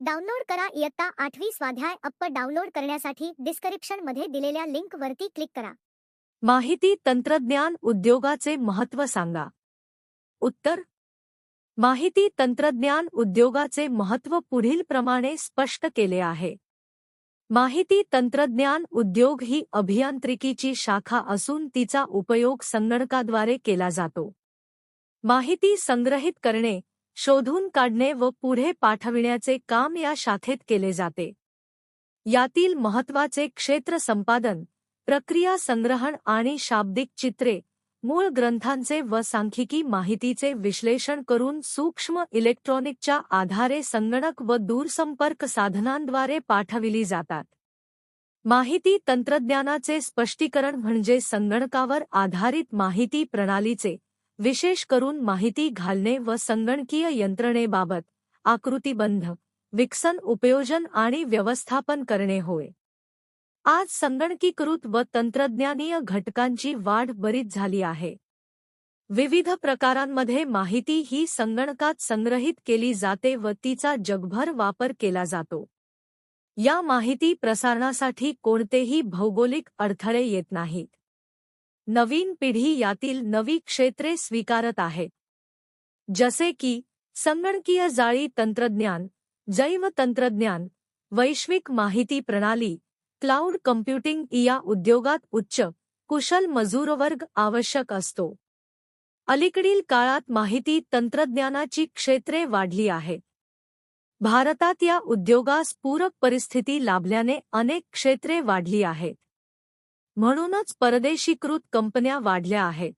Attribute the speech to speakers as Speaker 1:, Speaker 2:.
Speaker 1: Download करा इयत्ता आठवी स्वाध्याय अप्प डाउनलोड करण्यासाठी डिस्क्रिप्शनमध्ये दिलेल्या लिंक वरती क्लिक करा.
Speaker 2: माहिती तंत्रज्ञान उद्योगाचे महत्त्व सांगा. उत्तर. माहिती तंत्रज्ञान उद्योगाचे महत्त्व पुढीलप्रमाणे स्पष्ट केले आहे. माहिती तंत्रज्ञान उद्योग ही अभियांत्रिकीची शाखा असून तिचा उपयोग संगणकाद्वारे केला जातो. माहिती संग्रहित करणे शोधून काढणे व पुढे पाठविण्याचे काम या शाखेत केले जाते. यातील महत्त्वाचे क्षेत्र संपादन प्रक्रिया संग्रहण आणि शाब्दिक चित्रे मूळ ग्रंथांचे व सांख्यिकी माहितीचे विश्लेषण करून सूक्ष्म इलेक्ट्रॉनिकच्या आधारे संगणक व दूरसंपर्क साधनांद्वारे पाठविली जातात. माहिती तंत्रज्ञानाचे स्पष्टीकरण म्हणजे संगणकावर आधारित माहिती प्रणालीचे विशेष करून माहिती घालणे व संगणकीय यंत्रणेबाबत आकृतीबंध विकसन उपयोजन आणि व्यवस्थापन करणे होय. आज संगणकीकृत व तंत्रज्ञानीय घटकांची वाढ बरीच झाली आहे. विविध प्रकारांमध्ये माहिती ही संगणकात संग्रहित केली जाते व तिचा जगभर वापर केला जातो. या माहिती प्रसारणासाठी कोणतेही भौगोलिक अडथळे येत नाहीत. नवीन पिढी यातील नवी क्षेत्रे स्वीकारत आहे. जसे की, संगणकीय जाळी तंत्रज्ञान, जैव तंत्रज्ञान, वैश्विक माहिती प्रणाली, क्लाउड कम्प्युटिंग या उद्योगात उच्च, कुशल मजूरवर्ग आवश्यक असतो. अलीकडील काळात माहिती तंत्रज्ञानाची क्षेत्रे वाढली आहेत भारतात या उद्योगास पूरक परिस्थिती लाभल्याने अनेक क्षेत्रे वाढली आहेत. म्हणूनच परदेशीकृत कंपन्या वाढल्या आहेत.